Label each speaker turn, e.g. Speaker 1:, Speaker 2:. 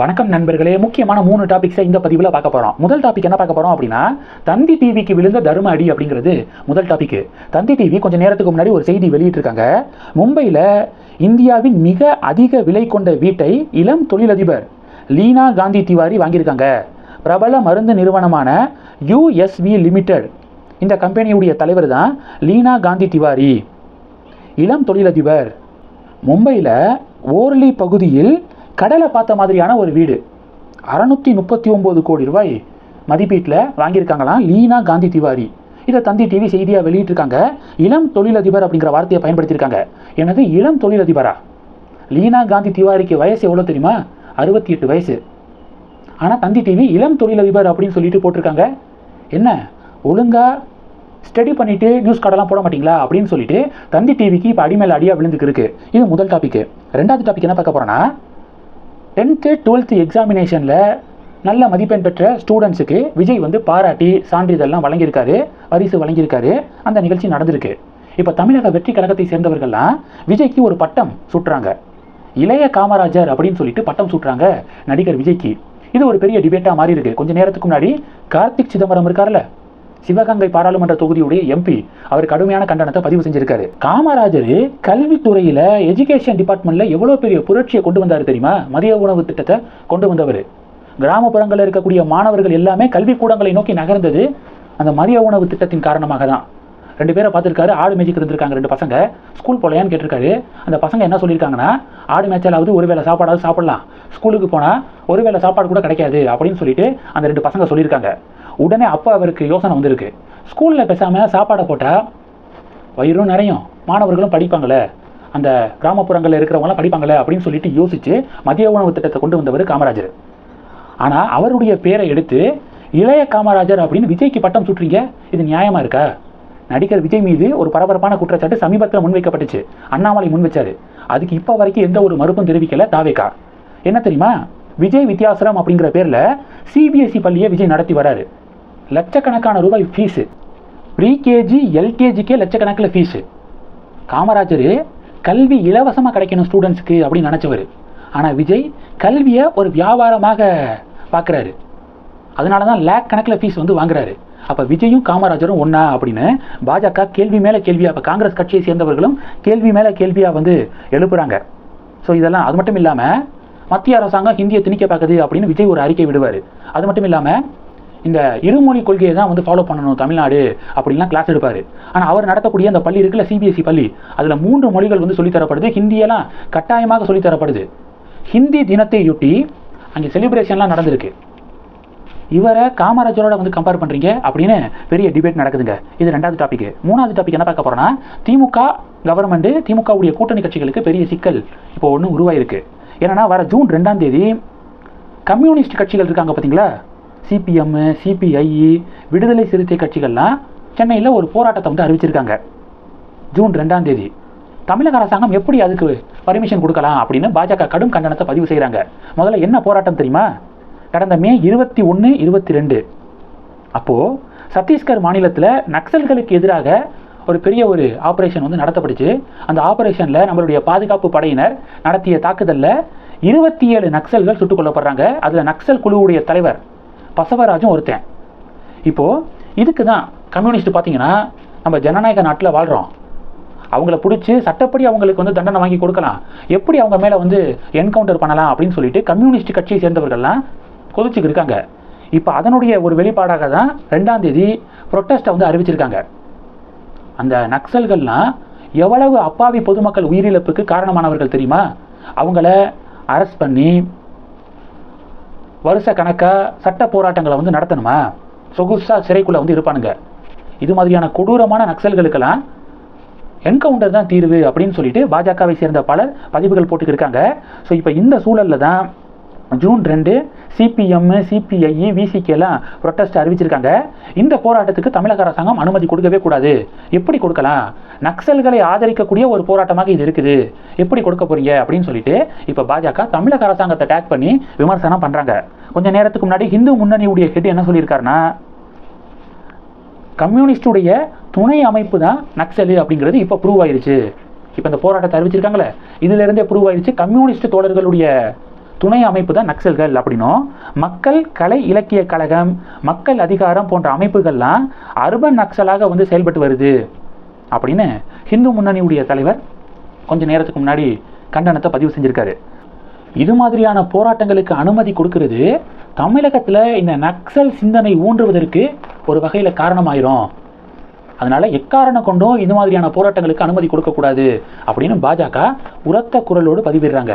Speaker 1: வணக்கம் நண்பர்களே முக்கியமான மூணு டாபிக்ஸை இந்த பதிவில் பார்க்க போகிறோம் முதல் டாபிக் என்ன பார்க்க போகிறோம் அப்படின்னா தந்தி டிவிக்கு விழுந்த தரும அடி அப்படிங்கிறது முதல் டாபிக் தந்தி டிவி கொஞ்சம் நேரத்துக்கு முன்னாடி ஒரு செய்தி வெளியிட்டிருக்காங்க மும்பையில் இந்தியாவின் மிக அதிக விலை கொண்ட வீட்டை இளம் தொழிலதிபர் லீனா காந்தி திவாரி வாங்கியிருக்காங்க பிரபல மருந்து நிறுவனமான யூஎஸ்வி லிமிடெட் இந்த கம்பெனியுடைய தலைவர் தான் லீனா காந்தி திவாரி இளம் தொழிலதிபர் மும்பையில் ஓர்லி பகுதியில் கடலை பார்த்த மாதிரியான ஒரு வீடு அறநூற்றி முப்பத்தி ஒம்பது கோடி ரூபாய் மதிப்பீட்டில் வாங்கியிருக்காங்களாம் லீனா காந்தி திவாரி இதை தந்தி டிவி செய்தியாக வெளியிட்டிருக்காங்க இளம் தொழிலதிபர் அப்படிங்கிற வார்த்தையை பயன்படுத்தியிருக்காங்க எனது இளம் தொழிலதிபரா லீனா காந்தி திவாரிக்கு வயசு எவ்வளோ தெரியுமா அறுபத்தி எட்டு வயசு ஆனால் தந்தி டிவி இளம் தொழிலதிபர் அப்படின்னு சொல்லிட்டு போட்டிருக்காங்க என்ன ஒழுங்காக ஸ்டடி பண்ணிவிட்டு நியூஸ் கார்டெல்லாம் போட மாட்டிங்களா அப்படின்னு சொல்லிட்டு தந்தி டிவிக்கு இப்போ அடிமேல் அடியாக விழுந்துக்கு இருக்குது இது முதல் டாபிக் ரெண்டாவது டாபிக் என்ன பார்க்க போகிறேன்னா டென்த்து டுவெல்த்து எக்ஸாமினேஷனில் நல்ல மதிப்பெண் பெற்ற ஸ்டூடெண்ட்ஸுக்கு விஜய் வந்து பாராட்டி சான்றிதழ்லாம் வழங்கியிருக்காரு பரிசு வழங்கியிருக்காரு அந்த நிகழ்ச்சி நடந்திருக்கு இப்போ தமிழக வெற்றி கழகத்தை சேர்ந்தவர்கள்லாம் விஜய்க்கு ஒரு பட்டம் சுட்டுறாங்க இளைய காமராஜர் அப்படின்னு சொல்லிட்டு பட்டம் சுட்டுறாங்க நடிகர் விஜய்க்கு இது ஒரு பெரிய டிபேட்டாக மாறி இருக்கு கொஞ்ச நேரத்துக்கு முன்னாடி கார்த்திக் சிதம்பரம் இருக்கார்ல சிவகங்கை பாராளுமன்ற தொகுதியுடைய எம்பி அவர் கடுமையான கண்டனத்தை பதிவு செஞ்சிருக்காரு காமராஜர் கல்வித்துறையில எஜுகேஷன் டிபார்ட்மெண்ட்ல எவ்வளவு பெரிய புரட்சியை கொண்டு வந்தாரு தெரியுமா மதிய உணவு திட்டத்தை கொண்டு வந்தவர் கிராமப்புறங்களில் இருக்கக்கூடிய மாணவர்கள் எல்லாமே கல்வி கூடங்களை நோக்கி நகர்ந்தது அந்த மதிய உணவு திட்டத்தின் காரணமாக தான் ரெண்டு பேரை பார்த்துருக்காரு ஆடு மேய்ச்சிக்கு இருந்திருக்காங்க ரெண்டு பசங்க ஸ்கூல் போலையான்னு கேட்டிருக்காரு அந்த பசங்க என்ன சொல்லியிருக்காங்கன்னா ஆடு மேய்ச்சாலாவது ஒரு வேளை சாப்பாடாவது சாப்பிடலாம் ஸ்கூலுக்கு போனால் ஒரு வேளை சாப்பாடு கூட கிடைக்காது அப்படின்னு சொல்லிட்டு அந்த ரெண்டு பசங்க சொல்லியிருக்காங்க உடனே அப்போ அவருக்கு யோசனை வந்திருக்கு ஸ்கூலில் பேசாமல் சாப்பாடை போட்டால் வயிறும் நிறையும் மாணவர்களும் படிப்பாங்களே அந்த கிராமப்புறங்களில் இருக்கிறவங்களாம் படிப்பாங்களே அப்படின்னு சொல்லிட்டு யோசித்து மதிய உணவு திட்டத்தை கொண்டு வந்தவர் காமராஜர் ஆனால் அவருடைய பேரை எடுத்து இளைய காமராஜர் அப்படின்னு விஜய்க்கு பட்டம் சுட்டுறீங்க இது நியாயமாக இருக்கா நடிகர் விஜய் மீது ஒரு பரபரப்பான குற்றச்சாட்டு சமீபத்தில் முன்வைக்கப்பட்டுச்சு அண்ணாமலை முன் வச்சார் அதுக்கு இப்போ வரைக்கும் எந்த ஒரு மறுப்பும் தெரிவிக்கல தாவேக்கா என்ன தெரியுமா விஜய் வித்யாசரம் அப்படிங்கிற பேரில் சிபிஎஸ்சி e பள்ளியை விஜய் நடத்தி வராரு லட்சக்கணக்கான ரூபாய் ஃபீஸு ப்ரீகேஜி எல்கேஜிக்கே லட்சக்கணக்கில் ஃபீஸு காமராஜர் கல்வி இலவசமாக கிடைக்கணும் ஸ்டூடெண்ட்ஸுக்கு அப்படின்னு நினச்சவர் ஆனால் விஜய் கல்வியை ஒரு வியாபாரமாக பார்க்குறாரு அதனால தான் லேக் கணக்கில் ஃபீஸ் வந்து வாங்குறாரு அப்போ விஜயும் காமராஜரும் ஒன்றா அப்படின்னு பாஜக கேள்வி மேலே கேள்வியாக இப்போ காங்கிரஸ் கட்சியை சேர்ந்தவர்களும் கேள்வி மேலே கேள்வியாக வந்து எழுப்புறாங்க ஸோ இதெல்லாம் அது மட்டும் இல்லாமல் மத்திய அரசாங்கம் ஹிந்தியை திணிக்க பார்க்குது அப்படின்னு விஜய் ஒரு அறிக்கை விடுவார் அது மட்டும் இல்லாமல் இந்த இருமொழி கொள்கையை தான் வந்து ஃபாலோ பண்ணணும் தமிழ்நாடு அப்படின்லாம் கிளாஸ் எடுப்பார் ஆனால் அவர் நடத்தக்கூடிய அந்த பள்ளி இருக்குல்ல சிபிஎஸ்சி e பள்ளி அதில் மூன்று மொழிகள் வந்து சொல்லித்தரப்படுது ஹிந்தியெல்லாம் கட்டாயமாக சொல்லித்தரப்படுது ஹிந்தி தினத்தையொட்டி அங்கே செலிப்ரேஷன்லாம் நடந்திருக்கு இவரை காமராஜரோட வந்து கம்பேர் பண்ணுறீங்க அப்படின்னு பெரிய டிபேட் நடக்குதுங்க இது ரெண்டாவது டாபிக் மூணாவது டாபிக் என்ன பார்க்க போகிறோன்னா திமுக கவர்மெண்ட்டு திமுகவுடைய கூட்டணி கட்சிகளுக்கு பெரிய சிக்கல் இப்போ ஒன்று உருவாயிருக்கு ஏன்னா வர ஜூன் ரெண்டாம் தேதி கம்யூனிஸ்ட் கட்சிகள் இருக்காங்க பார்த்தீங்களா சிபிஎம்மு சிபிஐஇ விடுதலை சிறுத்தை கட்சிகள்லாம் சென்னையில் ஒரு போராட்டத்தை வந்து அறிவிச்சிருக்காங்க ஜூன் ரெண்டாம் தேதி தமிழக அரசாங்கம் எப்படி அதுக்கு பர்மிஷன் கொடுக்கலாம் அப்படின்னு பாஜக கடும் கண்டனத்தை பதிவு செய்கிறாங்க முதல்ல என்ன போராட்டம் தெரியுமா கடந்த மே இருபத்தி ஒன்று இருபத்தி ரெண்டு அப்போது சத்தீஸ்கர் மாநிலத்தில் நக்சல்களுக்கு எதிராக ஒரு பெரிய ஒரு ஆப்ரேஷன் வந்து நடத்தப்படுச்சு அந்த ஆப்ரேஷனில் நம்மளுடைய பாதுகாப்பு படையினர் நடத்திய தாக்குதலில் இருபத்தி ஏழு நக்சல்கள் சுட்டுக் கொல்லப்படுறாங்க அதில் நக்சல் குழுவுடைய தலைவர் பசவராஜும் ஒருத்தன் இப்போது இதுக்கு தான் கம்யூனிஸ்ட் பார்த்தீங்கன்னா நம்ம ஜனநாயக நாட்டில் வாழ்கிறோம் அவங்கள பிடிச்சி சட்டப்படி அவங்களுக்கு வந்து தண்டனை வாங்கி கொடுக்கலாம் எப்படி அவங்க மேலே வந்து என்கவுண்டர் பண்ணலாம் அப்படின்னு சொல்லிட்டு கம்யூனிஸ்ட் கட்சியை சேர்ந்தவர்கள்லாம் கொதிச்சுக்கு இருக்காங்க இப்போ அதனுடைய ஒரு வெளிப்பாடாக தான் ரெண்டாம் தேதி ப்ரொட்டஸ்ட்டை வந்து அறிவிச்சிருக்காங்க அந்த நக்சல்கள்லாம் எவ்வளவு அப்பாவி பொதுமக்கள் உயிரிழப்புக்கு காரணமானவர்கள் தெரியுமா அவங்கள அரெஸ்ட் பண்ணி வருஷ கணக்காக சட்ட போராட்டங்களை வந்து நடத்தணுமா சொகுசாக சிறைக்குள்ளே வந்து இருப்பானுங்க இது மாதிரியான கொடூரமான நக்சல்களுக்கெல்லாம் என்கவுண்டர் தான் தீர்வு அப்படின்னு சொல்லிட்டு பாஜகவை சேர்ந்த பலர் பதிவுகள் போட்டுக்கிருக்காங்க ஸோ இப்போ இந்த சூழலில் தான் ஜூன் ரெண்டு சிபிஎம் சிபிஐஇ விசிகேலாம் ப்ரொட்டஸ்ட் அறிவிச்சிருக்காங்க இந்த போராட்டத்துக்கு தமிழக அரசாங்கம் அனுமதி கொடுக்கவே கூடாது எப்படி கொடுக்கலாம் நக்சல்களை ஆதரிக்கக்கூடிய ஒரு போராட்டமாக இது இருக்குது எப்படி கொடுக்க போறீங்க அப்படின்னு சொல்லிட்டு இப்போ பாஜக தமிழக அரசாங்கத்தை டேக் பண்ணி விமர்சனம் பண்ணுறாங்க கொஞ்ச நேரத்துக்கு முன்னாடி ஹிந்து முன்னணியுடைய ஹெட் என்ன சொல்லியிருக்காருன்னா கம்யூனிஸ்டுடைய துணை அமைப்பு தான் நக்சலு அப்படிங்கிறது இப்போ ப்ரூவ் ஆயிடுச்சு இப்போ இந்த போராட்டத்தை அறிவிச்சிருக்காங்களே இதுலேருந்தே ப்ரூவ் ஆயிடுச்சு கம்யூனிஸ்ட் தோழர்களுடைய துணை அமைப்பு தான் நக்சல்கள் அப்படின்னும் மக்கள் கலை இலக்கிய கழகம் மக்கள் அதிகாரம் போன்ற அமைப்புகள்லாம் அர்பன் நக்சலாக வந்து செயல்பட்டு வருது அப்படின்னு ஹிந்து முன்னணியுடைய தலைவர் கொஞ்சம் நேரத்துக்கு முன்னாடி கண்டனத்தை பதிவு செஞ்சுருக்காரு இது மாதிரியான போராட்டங்களுக்கு அனுமதி கொடுக்கறது தமிழகத்தில் இந்த நக்சல் சிந்தனை ஊன்றுவதற்கு ஒரு வகையில் காரணமாயிரும் அதனால எக்காரணம் கொண்டும் இந்த மாதிரியான போராட்டங்களுக்கு அனுமதி கொடுக்கக்கூடாது அப்படின்னு பாஜக உரத்த குரலோடு பதிவிடுறாங்க